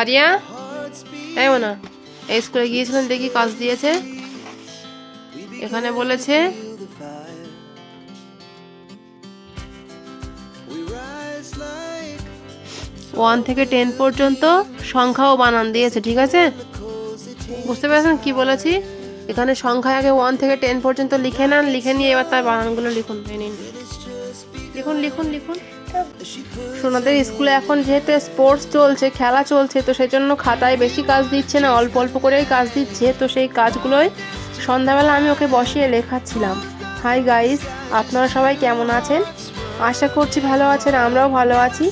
Area? এই না এই স্কুলে গিয়েছিলেন দেখি কাজ দিয়েছে। এখানে বলেছে, ওয়ান থেকে টেন পর্যন্ত সংখ্যাও বানান দিয়েছে, ঠিক আছে? বুঝতে পেরেছেন কি বলেছি? এখানে সংখ্যা আগে ওয়ান থেকে টেন পর্যন্ত লিখে নেন, লিখে নিয়ে এবার তার বানানগুলো লিখুন। লিখুন লিখুন লিখুন। সোনাদের স্কুলে এখন যেহেতু স্পোর্টস চলছে, খেলা চলছে, তো সেই জন্য খাতায় বেশি কাজ দিচ্ছে না, অল্প অল্প করেই কাজ দিচ্ছে, তো সেই কাজগুলোই সন্ধ্যাবেলা আমি ওকে বসিয়ে লেখাচ্ছিলাম। হাই গাইস আপনারা সবাই কেমন আছেন? আশা করছি ভালো আছেন, আমরাও ভালো আছি।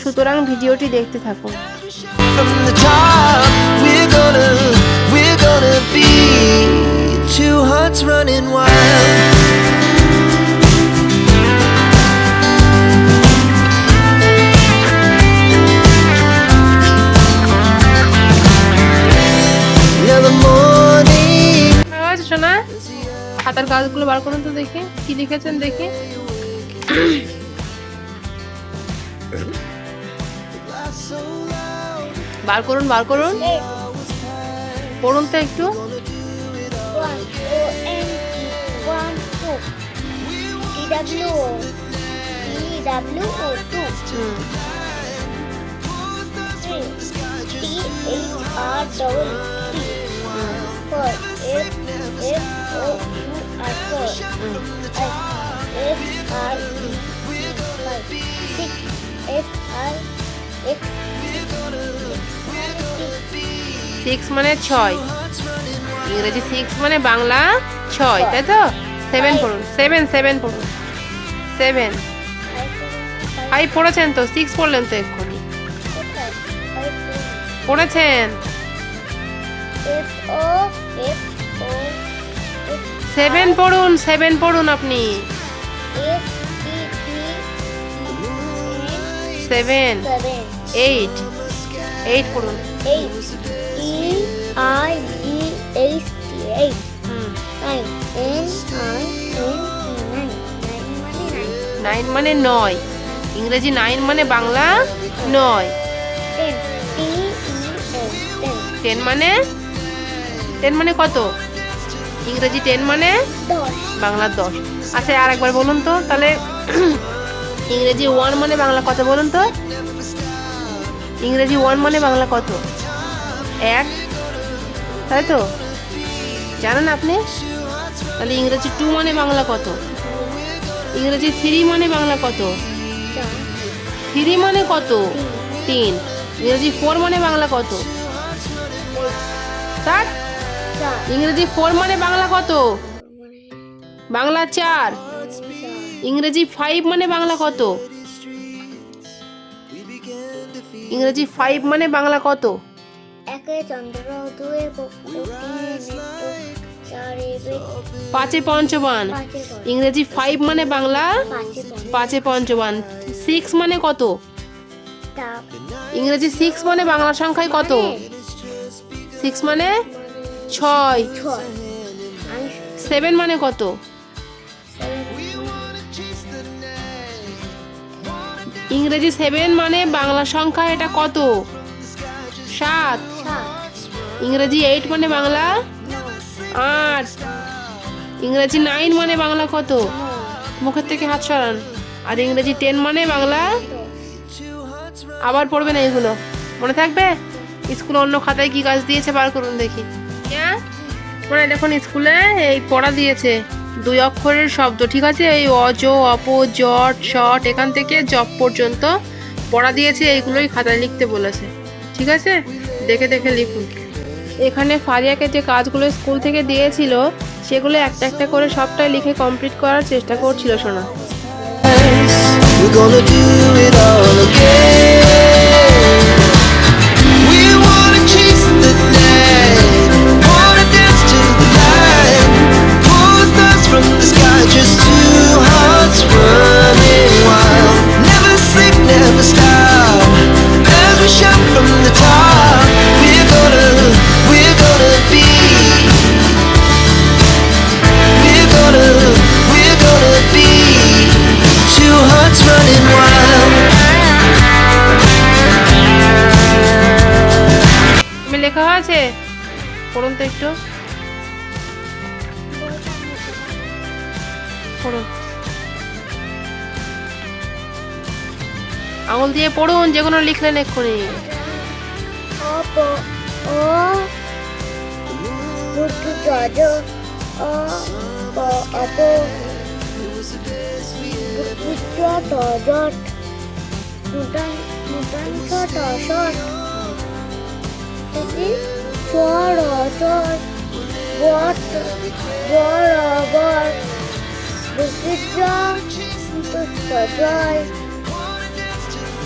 সুতরাং ভিডিওটি দেখতে থাকুন। বার করুন তো দেখি কি লিখেছেন দেখি বার করুন বার করুন পড়ুন তো একটু One E Four. F F. হুম। Five. E. Six. F R X. Six মানে ছয় ইংরেজি সিক্স মানে বাংলা ছয় তাই তো সেভেন পড়ুন সেভেন সেভেন পড়ুন সেভেন ফাইভ পড়েছেন তো সিক্স পড়লেন তো এক্ষুনি পড়েছেন F O F সেভেন পড়ুন সেভেন পড়ুন আপনি। সেভেন এইট এইট পড়ুন। মানে nine. নাইন মানে নয়। ইংরেজি নাইন মানে বাংলা নয়. T E. টেন মানে? টেন মানে কত? ইংরেজি টেন মানে. বাংলা দশ। আচ্ছা আর একবার বলুন তো তাহলে ইংরেজি ওয়ান মানে বাংলা কত বলুন তো? ইংরেজি ওয়ান মানে বাংলা কত? এক। তাই তো? জানেন আপনি? তাহলে ইংরেজি টু মানে বাংলা কত? ইংরেজি থ্রি মানে বাংলা কত? থ্রি মানে কত? তিন। ইংরেজি ফোর মানে বাংলা কত? চার. ইংরেজি ফোর মানে বাংলা কত? বাংলা চার. ইংরেজি ফাইভ মানে বাংলা কত? ইংরেজি ফাইভ মানে বাংলা কত? পাঁচে পঞ্চবান। ইংরেজি ফাইভ মানে বাংলা? পাঁচে পঞ্চবান। সিক্স মানে কত? ইংরেজি সিক্স মানে বাংলা সংখ্যায় কত? সিক্স মানে? ছয়। ছয়। সেভেন মানে কত? ইংরেজি সেভেন মানে বাংলা সংখ্যা এটা কত? সাত। ইংরেজি এইট মানে বাংলা? আট। ইংরেজি নাইন মানে বাংলা কত? মুখের থেকে হাত সরান। আর ইংরেজি টেন মানে বাংলা? আবার পড়বে না এগুলো। মনে থাকবে? স্কুলে অন্য খাতায় কি কাজ দিয়েছে বার করুন দেখি। মানে দেখুন, স্কুলে এই পড়া দিয়েছে। দুই অক্ষরের শব্দ, ঠিক আছে? এই অজ অপ জট শট এখান থেকে জব পর্যন্ত পড়া দিয়েছে, এইগুলোই খাতায় লিখতে বলেছে। ঠিক আছে? দেখে দেখে লিখুন। এখানে ফারিয়াকে যে কাজগুলো স্কুল থেকে দিয়েছিল, সেগুলো একটা একটা করে সবটাই লিখে কমপ্লিট করার চেষ্টা করছিল শোনা আছে পড়ুন তো একটু আঙুল দিয়ে পড়ুন যে কোনো লিখলেন এক্ষুনি ছোট শট দুটি চর চর বট বড় বট দুটি জয়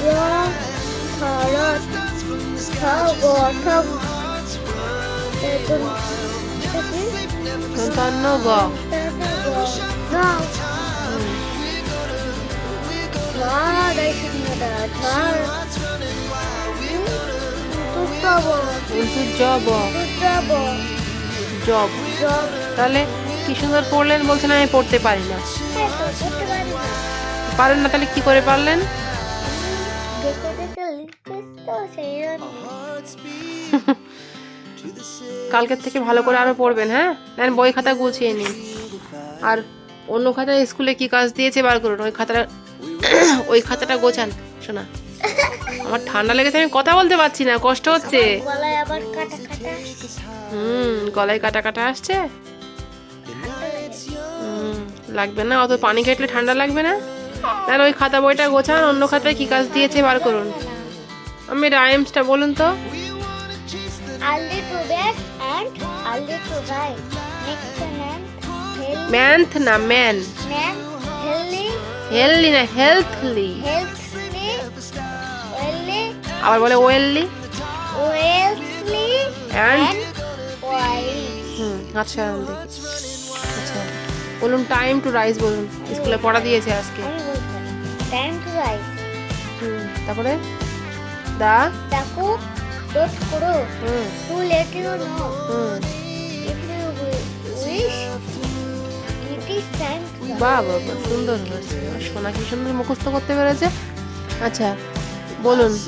জয় ভারত ঠগ ঠগ বেতন থেকে সন্তান্ন গ নাও ঝড় সিংহদা ঝড় তুতব কিন্তু জ ব জব। জব। তাহলে কি সুন্দর পড়লেন বলছেন আমি পড়তে পারি না। পারেন না তাহলে কি করে পারলেন? কালকের থেকে ভালো করে আরও পড়বেন হ্যাঁ? নেন বই খাতা গুছিয়ে নিন। আর অন্য খাতায় স্কুলে কি কাজ দিয়েছে বার করুন ওই খাতাটা ওই খাতাটা গোছান শোনা। আমার ঠান্ডা লেগেছে আমি কথা বলতে পারছি না কষ্ট হচ্ছে। গলায় আবার কাটা কাটা হুম গলায় কাটা কাটা আসছে। লাগবে না অত পানি কাটলে ঠান্ডা লাগবে না। তাহলে ওই খাতা বইটা গোছান অন্য খাতায় কি কাজ দিয়েছে বার করুন। আমি রাইমসটা বলুন তো। ম্যান্থ না ম্যান হেলদি না হেলথলি wealthy, আবার বলে ওয়েললি। And? and হুম আচ্ছা আচ্ছা। বলুন টাইম টু রাইস বলুন। স্কুলে পড়া দিয়েছে আজকে। to rise. হুম তারপরে? দা? The cook dot করো। হুম। To let you know? হুম. বাহ বাহ বাহ, সুন্দর হয়েছে সোনা কি সুন্দর মুখস্থ করতে পেরেছে? আচ্ছা বলুন।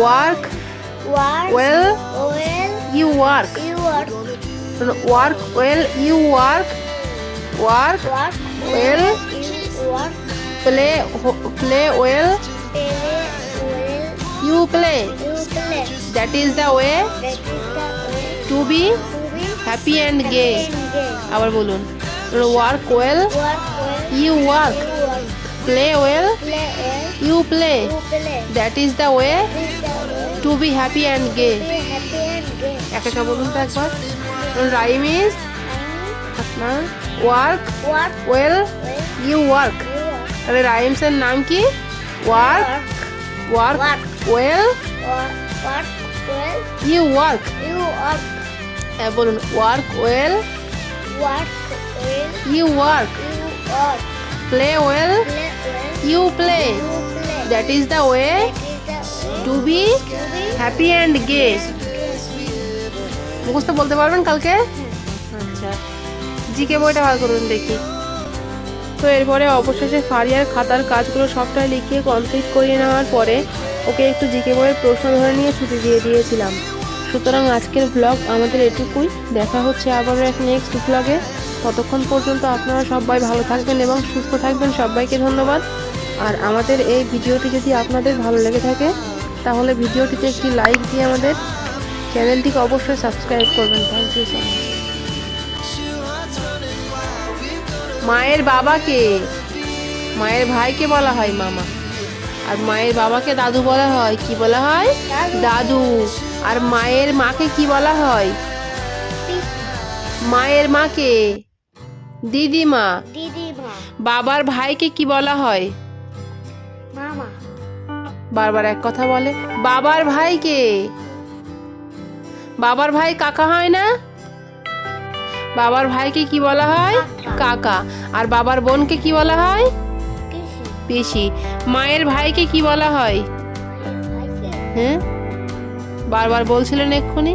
Work Work well well, you work you work, work well you work work work Well. you work, play play well play well, you play you play. That is the way That is the way to be to be happy and gay happy and gay. আবার বলুন work well Work well, you work you work, play well play. You play you play. That is the way is the way to be happy and gay to be happy and gay. একা একা বলুন তো একবার। Rhyme is আপনার work well you work. তাহলে রাইমসের নাম কি? Work work well you work you work. বলুন। Work well you work play well Play well, you play that is the way That is the way gay be happy and গে মুখস্থ বলতে পারবেন কালকে? আচ্ছা। জিকে বইটা বার করুন দেখি। তো এরপরে অবশেষে ফারিয়ার খাতার কাজগুলো সবটাই লিখিয়ে কমপ্লিট করিয়ে নেওয়ার পরে ওকে একটু জিকে বইয়ের প্রশ্ন ধরে নিয়ে ছুটি দিয়ে দিয়েছিলাম। সুতরাং আজকের ব্লগ আমাদের এটুকুই। দেখা হচ্ছে আবার এক নেক্সট ব্লগে ততক্ষণ পর্যন্ত আপনারা সবাই ভালো থাকবেন এবং সুস্থ থাকবেন। সবাইকে ধন্যবাদ। আর আমাদের এই ভিডিওটি যদি আপনাদের ভালো লেগে থাকে তাহলে ভিডিওটিতে একটি লাইক দিয়ে আমাদের চ্যানেলটিকে অবশ্যই সাবস্ক্রাইব করবেন। থ্যাংক ইউ সো মাচ মায়ের বাবাকে মায়ের ভাইকে বলা হয় মামা। আর মায়ের বাবাকে দাদু বলা হয় কি বলা হয়? দাদু। আর মায়ের মাকে কি বলা হয়? মায়ের মাকে দিদিমা। দিদিমা। বাবার ভাইকে কি বলা হয়? বারবার এক কথা বলে বাবার ভাইকে বাবার ভাই কাকা হয় না? বাবার ভাইকে কি বলা হয়? কাকা। আর বাবার বোনকে কি বলা হয়? পিসি। মায়ের ভাইকে কি বলা হয়? হ্যাঁ? বারবার বলছিলেন এক্ষুনি?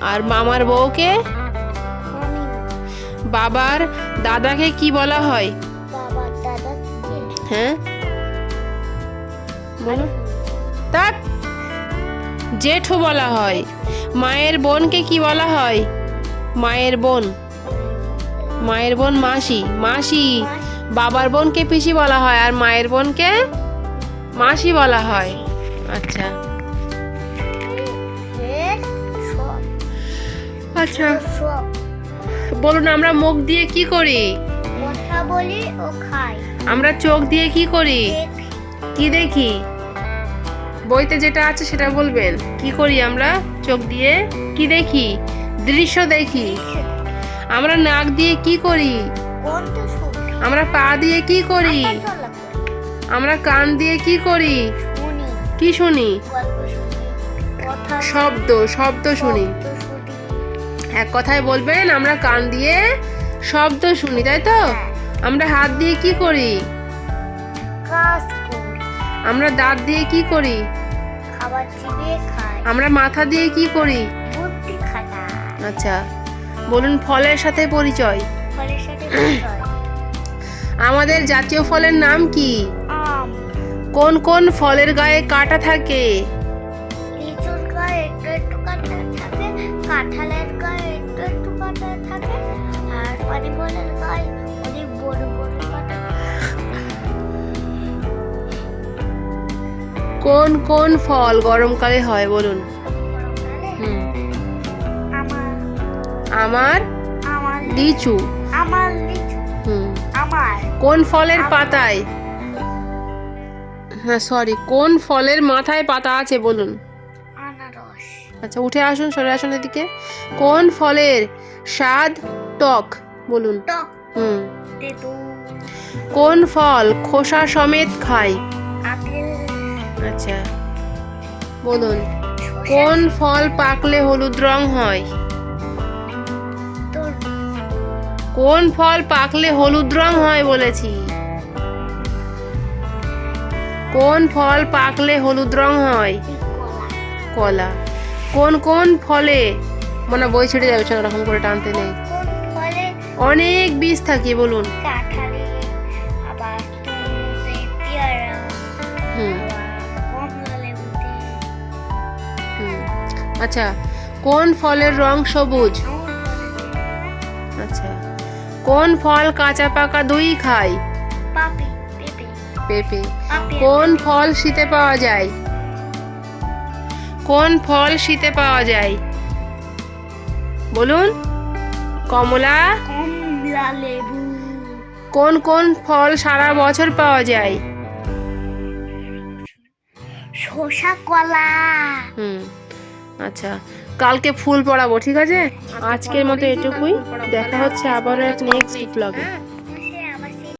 আর মামার বউকে? বাবার দাদাকে কি বলা হয়? হ্যাঁ? বলুন তাক। জেঠু বলা হয়। মায়ের বোনকে কি বলা হয়? মায়ের বোন। মায়ের বোন মাসি। মাসি। বাবার বোনকে পিসি বলা হয় আর মায়ের বোনকে মাসি বলা হয়। আচ্ছা। আচ্ছা। বলুন আমরা মুখ দিয়ে কি করি? কথা বলি ও খাই। আমরা চোখ দিয়ে কি করি? কি দেখি? বইতে যেটা আছে সেটা বলবেন। কি করি আমরা? চোখ দিয়ে কি দেখি? দৃশ্য দেখি। আমরা নাক দিয়ে কি করি? আমরা পা দিয়ে কি করি? আমরা কান দিয়ে কি করি? কি শুনি? শব্দ শব্দ শুনি। এক কথায় বলবেন, আমরা কান দিয়ে শব্দ শুনি, তাই তো? আমরা হাত দিয়ে কি করি? আমরা দাঁত দিয়ে কি করি? চিবিয়ে খাই। আমরা মাথা দিয়ে কি করি? বুদ্ধি খাটাই আচ্ছা বলুন ফলের সাথে পরিচয়। ফলের সাথে পরিচয়। আমাদের জাতীয় ফলের নাম কি? আম। কোন কোন ফলের গায়ে কাঁটা থাকে? লিচুর গায়ে একটু একটু কাটা থাকে কাঁঠালের গায়ে একটু একটু কাটা থাকে আর পানি ফলের কোন কোন ফল গরমকালে হয় বলুন? হুম আমার লিচু। আমার হুম। কোন ফলের পাতায়? হ্যাঁ সরি কোন ফলের মাথায় পাতা আছে বলুন? আচ্ছা উঠে আসুন সরে আসুন এদিকে। কোন ফলের স্বাদ টক বলুন? হুম। কোন ফল খোসা সমেত খায়? আচ্ছা। বলুন কোন ফল পাকলে হলুদ রং হয়? কোন ফল পাকলে হলুদ রং হয় বলেছি? কোন ফল পাকলে হলুদ রং হয়? কলা। কলা কোন কোন ফলে মানে বই ছেড়ে যাবে সেরকম রকম করে টানতে নেই। অনেক বীজ থাকে বলুন। কাঁঠালে। আচ্ছা কোন ফলের রং সবুজ? আচ্ছা কোন ফল কাঁচা পাকা দুই খায়? পাপি কোন ফল শীতে পাওয়া যায়? কোন ফল শীতে পাওয়া যায়? বলুন। কমলা। কমলা লেবু। কোন কোন ফল সারা বছর পাওয়া যায়? শসা কলা। হুম। আচ্ছা কালকে ফুল পড়াবো ঠিক আছে? আজকের মতো এটুকুই। দেখা হচ্ছে আবারও এক নেক্সট ব্লগে